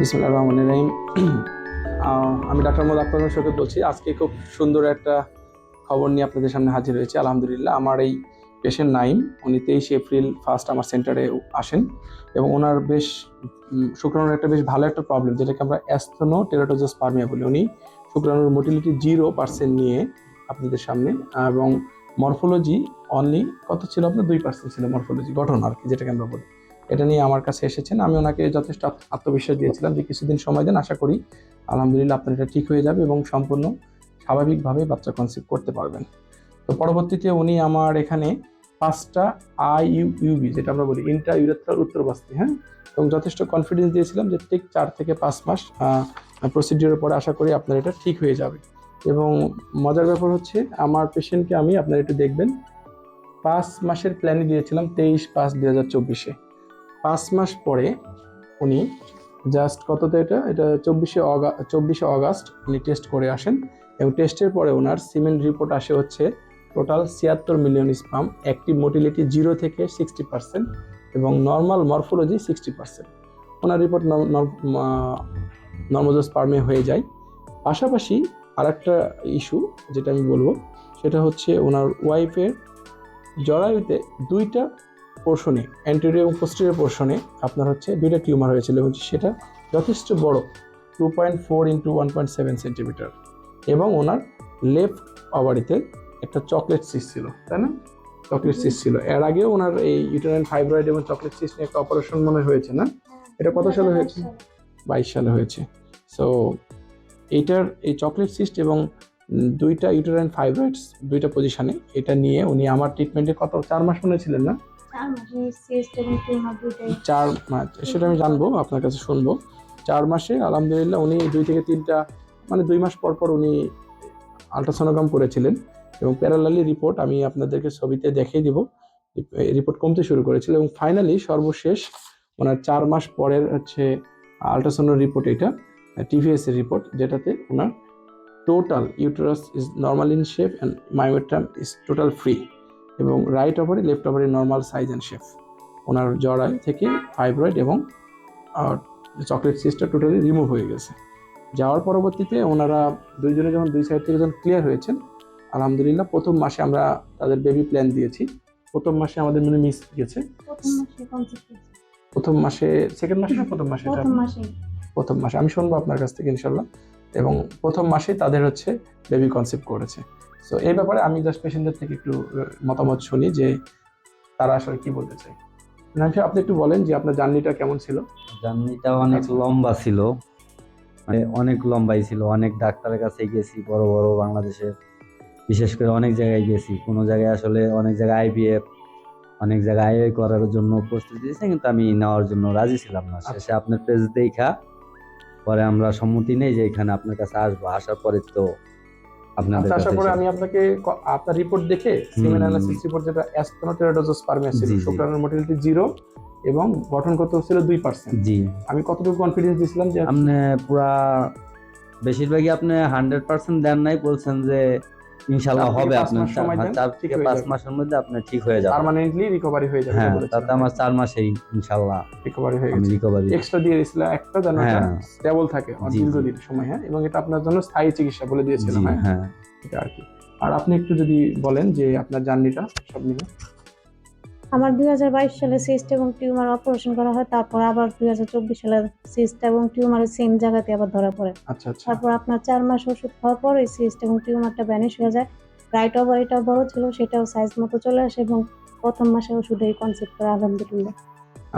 বিসমুল্লাহ রহমান রহিম। আমি ডাক্তার মোহাম্মদ আক্তার শোকত বলছি। আজকে খুব সুন্দর একটা খবর নিয়ে আপনাদের সামনে হাজির হয়েছে। আলহামদুলিল্লাহ, আমার এই পেশেন্ট নাইম, উনি তেইশে এপ্রিল ফার্স্ট আমার সেন্টারে আসেন এবং ওনার বেশ শুক্রাণুর একটা বেশ ভালো একটা প্রবলেম যেটাকে আমরা অ্যাস্থনো টেরাটোজাস পারমিয়া বলি। উনি শুক্রাণুর মোটিলিটি জিরো পার্সেন্ট নিয়ে আপনাদের সামনে, এবং মরফোলজি অনলি কত ছিল আপনার? দুই পার্সেন্ট ছিল মরফোলজি গঠন আর কি, যেটাকে আমরা বলি। এটা নিয়ে আমার কাছে এসেছেন। আমি ওনাকে যথেষ্ট আত্মবিশ্বাস দিয়েছিলাম যে কিছুদিন সময় দেন, আশা করি আলহামদুলিল্লাহ আপনার এটা ঠিক হয়ে যাবে এবং সম্পূর্ণ স্বাভাবিকভাবে বাচ্চা কনসিভ করতে পারবেন। তো পরবর্তীতে উনি আমার এখানে পাঁচটা আই ইউ ইউবি যেটা আমরা বলি ইন্ট্রা ইউরেথ্রাল উত্তরবাস্তি হ্যাঁ? এবং যথেষ্ট কনফিডেন্স দিয়েছিলাম যে ঠিক চার থেকে পাঁচ মাস প্রসিডিওরের পরে আশা করি আপনার এটা ঠিক হয়ে যাবে। এবং মজার ব্যাপার হচ্ছে আমার পেশেন্টকে আমি আপনার একটু দেখবেন, পাঁচ মাসের প্ল্যানে দিয়েছিলাম তেইশ পাঁচ দু হাজার চব্বিশে। পাঁচ মাস পরে উনি জাস্ট কততে এটা? এটা চব্বিশে অগা, চব্বিশে অগাস্ট উনি টেস্ট করে আসেন এবং টেস্টের পরে ওনার সিমেন্ট রিপোর্ট আসে হচ্ছে টোটাল ছিয়াত্তর million sperm active motility zero থেকে সিক্সটি পার্সেন্ট এবং নর্মাল মরফোলজি সিক্সটি পার্সেন্ট ওনার রিপোর্ট নর্মোজোস্পার্মে হয়ে যায়। পাশাপাশি আর একটা ইস্যু যেটা আমি বলব, সেটা হচ্ছে ওনার ওয়াইফের জরায়ুতে দুইটা পোর্শনে অ্যান্টেরিয়র এবং পোস্টেরিয়র পোর্শনে আপনার হচ্ছে দুইটা টিউমার হয়েছিল এবং সেটা যথেষ্ট বড় two point four into one point seven centimetre এবং ওনার লেফট অবারিতে একটা চকলেট সিস ছিল, তাই না? চকলেট সিস ছিল। এর আগেও ওনার এই ইউটেরাইন ফাইব্রয়েড এবং চকলেট সিস নিয়ে একটা অপারেশন মনে হয়েছে, না? এটা কত সালে হয়েছে? বাইশ সালে হয়েছে। সো এইটার এই চকলেট সিস্ট এবং দুইটা ইউটেরাইন ফাইব্রয়েডস দুইটা পজিশনে এটা নিয়ে উনি আমার ট্রিটমেন্টে কত, চার মাস মনে ছিলেন, না? চার মাসে সেটা আমি জানব, আপনার কাছে শুনব। চার মাসে, আলহামদুলিল্লাহ, উনি দুই থেকে তিনটা মানে দুই মাস পর পর উনি আলট্রাসোনোগ্রাম করেছিলেন এবং প্যারালালি রিপোর্ট আমি আপনাদেরকে ছবিতে দেখিয়ে দিব। রিপোর্ট কমতে শুরু করেছিল এবং ফাইনালি সর্বশেষ ওনার চার মাস পরের হচ্ছে আলট্রাসোনোর রিপোর্ট এটা টিভিএস এর রিপোর্ট যেটাতে ওনার total uterus is normal in shape and myometrium is total free এবং right ovary left ovary normal size and shape ওনার জরায় থেকে ফাইব্রয়েড এবং চকলেট সিস্টটা টোটালি রিমুভ হয়ে গেছে। যাওয়ার পরবর্তীতে ওনারা দুইজনে যখন দুই সাইড থেকে যখন ক্লিয়ার হয়েছেন আলহামদুলিল্লাহ প্রথম মাসে আমরা তাদের বেবি প্ল্যান দিয়েছি। প্রথম মাসে আমাদের মনে মিস গেছে। প্রথম মাসে সেকেন্ড মাসে না প্রথম মাসে এটা? প্রথম মাসে প্রথম মাসে। আমি শুনব আপনার কাছ থেকে ইনশাল্লাহ এবং প্রথম মাসে তাদের হচ্ছে বেবি কনসেপ্ট করেছে। সো এই ব্যাপারে আমি জাস্ট পেশেন্টদের থেকে একটু মতামত শুনি যে তারা আসলে কি বলতে চায়। নাম আপনি একটু বলেন যে আপনার জার্নিটা কেমন ছিল? জার্নিটা অনেক লম্বা ছিল। মানে অনেক লম্বাই ছিল। অনেক ডাক্তারের কাছে গেছি বড় বড় বাংলাদেশের। বিশেষ করে অনেক জায়গায় গেছি। কোনো জায়গায় আসলে অনেক জায়গায় আইবিএফ অনেক জায়গায় আইআই করার জন্য প্রস্তুতি দিয়েছে কিন্তু আমি নেওয়ার জন্য রাজি ছিলাম না। শেষে আপনার পেজ দেখা। পরে আমরা সম্মতি নেই যে এখানে আপনার কাছে আসব। আসার পরে তো আপনাদের আচ্ছা, পরে আমি আপনাকে আপনার রিপোর্ট দেখে সিমেন অ্যানালাইসিস রিপোর্ট যেটা জি। শুক্রাণুর জিরো এবং গঠনগত ছিল দুই পার্সেন্ট জি। আমি কতটুকু কনফিডেন্স দিয়েছিলাম যে আপনি পুরা বেশিরভাগই আপনি হান্ড্রেড পার্সেন্ট দেন নাই বলছেন যে ইনশাল্লাহ চার হবে আপনার চার থেকে পাঁচ মাসের মধ্যে আপনার ঠিক হয়ে যাবে। পার্মানেন্টলি রিকভারি হয়ে যাবে হ্যাঁ তাতে আমার চার মাসেই ইনশাল্লাহ রিকভারি হয়ে গেছে। রিকভারি এক্সট্রা দিয়ে দিয়েছিলাম একটা যেন হ্যাঁ। স্টেবল থাকে জি, দীর্ঘদিন সময় হ্যাঁ এবং এটা আপনার জন্য স্থায়ী চিকিৎসা বলে দিয়েছিলাম হ্যাঁ। হ্যাঁ। এটা আর কি। আর আপনি একটু যদি বলেন যে আপনার জার্নিটা সব মিলে। আমার দুই হাজার বাইশ সালে সিস্ট এবং টিউমার অপারেশন করা হয় তারপর আবার দুই হাজার চব্বিশ সালে সিস্ট এবং টিউমারের সেম জায়গাতে আবার ধরা পড়ে। আচ্ছা আচ্ছা। তারপর আপনার চার মাস ওষুধ খাওয়ার পর এই সিস্ট এবং টিউমারটা ভ্যানিশ হয়ে যায়। রাইট ওভার এটাও বড় ছিল সেটাও সাইজ মতো চলে আসে এবং প্রথম মাসে ওষুধেই কনসেপ্ট করা আলহামদুলিল্লাহ।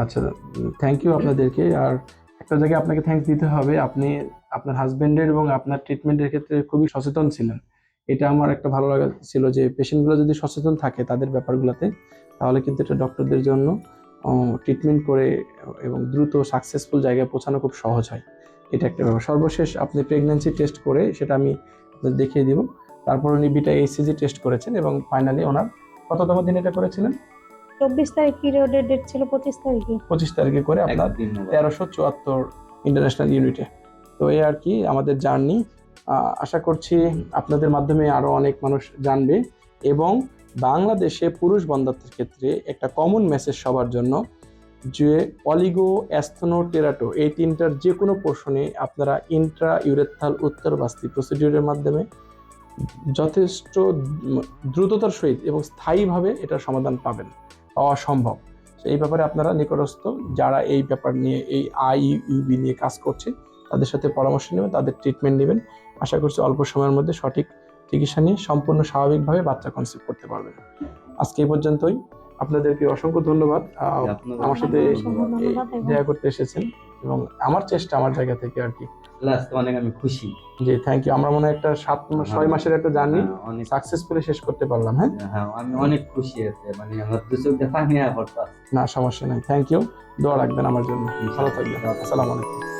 আচ্ছা থ্যাংক ইউ আপনাদেরকে। আর একটা জায়গায় আপনাকে থ্যাঙ্কস দিতে হবে আপনি আপনার হাজবেন্ডের এবং আপনার ট্রিটমেন্টের ক্ষেত্রে খুবই সচেতন ছিলেন। এটা আমার একটা ভালো লাগা ছিল যে পেশেন্টগুলো যদি সচেতন থাকে তাদের ব্যাপারগুলোতে তাহলে কিন্তু এটা ডক্টরদের জন্য ট্রিটমেন্ট করে এবং দ্রুত সাকসেসফুল জায়গায় পৌঁছানো খুব সহজ হয়। এটা একটা ব্যাপার। সর্বশেষ আপনি প্রেগন্যান্সি টেস্ট করে সেটা আমি দেখিয়ে দিব। তারপর উনি বিটা এইসিজি টেস্ট করেছেন এবং ফাইনালি ওনার কততম দিন এটা করেছিলেন? চব্বিশ তারিখ পিরিয়ডের ডেট ছিল পঁচিশ তারিখে। পঁচিশ তারিখে করে আপনার তেরোশো চুয়াত্তর ইন্টারন্যাশনাল ইউনিটে তো এই আর কি আমাদের জার্নি আশা করছি আপনাদের মাধ্যমে আরও অনেক মানুষ জানবে এবং বাংলাদেশে পুরুষ বন্ধাত্বের ক্ষেত্রে একটা কমন মেসেজ সবার জন্য যে অলিগো অ্যাস্থনো টেরাটো এই তিনটার যে কোনো পোর্শনে আপনারা ইন্ট্রা ইউরেথাল উত্তরবাস্তি প্রসিডিউরের মাধ্যমে যথেষ্ট দ্রুততার সহিত এবং স্থায়ীভাবে এটার সমাধান পাবেন পাওয়া সম্ভব। এই ব্যাপারে আপনারা নিকটস্থ যারা এই ব্যাপার নিয়ে এই আইইউবি নিয়ে কাজ করছে তাদের সাথে পরামর্শ নেবেন তাদের ট্রিটমেন্ট নেবেন। আশা করছি অল্প সময়ের মধ্যে সঠিক চিকিৎসা নিয়ে সম্পূর্ণ স্বাভাবিকভাবে বাচ্চা কনসিভ করতে পারবেন। আজকে এই পর্যন্তই। আপনাদেরকে অসংখ্য ধন্যবাদ। আপনাদের আমার সাথে দেখা করতে এসেছেন এবং আমার চেষ্টা আমার জায়গা থেকে আর কি। অনেক আমি খুশি। জি থ্যাংক ইউ আমরা মনে হয় একটা সাত ছয় মাসের একটা জার্নি হ্যাঁ, অনেক সাকসেসফুলি শেষ করতে পারলাম হ্যাঁ? হ্যাঁ আমি অনেক খুশি আছে। মানে আমার দু চোখ দিয়ে পানি না সমস্যা নাই। থ্যাংক ইউ দোয়া রাখবেন আমার জন্য। ভালো থাকবেন। আসসালামু আলাইকুম।